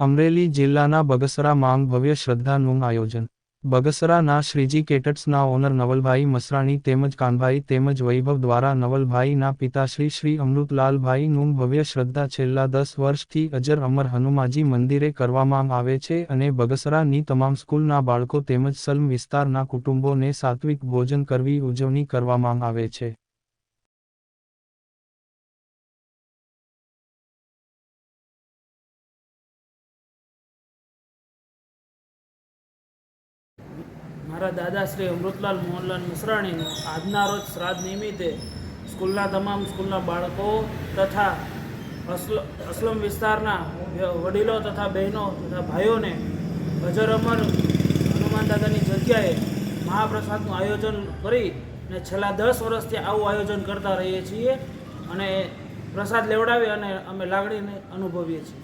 અમરેલી જિલ્લાના બગસરા માંગ ભવ્ય શ્રદ્ધાનું આયોજન. બગસરાના શ્રીજી કેટર્સના ઓનર નવલભાઈ મસરાણી તેમજ કાનભાઈ તેમજ વૈભવ દ્વારા નવલભાઈના પિતાશ્રી શ્રી અમૃતલાલભાઈનું ભવ્ય શ્રદ્ધા છેલ્લા દસ વર્ષથી અજર અમર હનુમાજી મંદિરે કરવામાં આવે છે અને બગસરાની તમામ સ્કૂલના બાળકો તેમજ સલમ વિસ્તારના કુટુંબોને સાત્વિક ભોજન કરવી ઉજવણી કરવામાં આવે છે. મારા દાદા શ્રી અમૃતલાલ મોહનલાલ મિશ્રાણીનો આજના રોજ શ્રાદ્ધ નિમિત્તે સ્કૂલના તમામ સ્કૂલના બાળકો તથા અસલ, અસલમ વિસ્તારના વડીલો તથા બહેનો તથા ભાઈઓને અજર અમર હનુમાન દાદાની જગ્યાએ મહાપ્રસાદનું આયોજન કરી અને છેલ્લા દસ વર્ષથી આવું આયોજન કરતા રહીએ છીએ અને પ્રસાદ લેવડાવી અને અમે લાગણીને અનુભવીએ છીએ.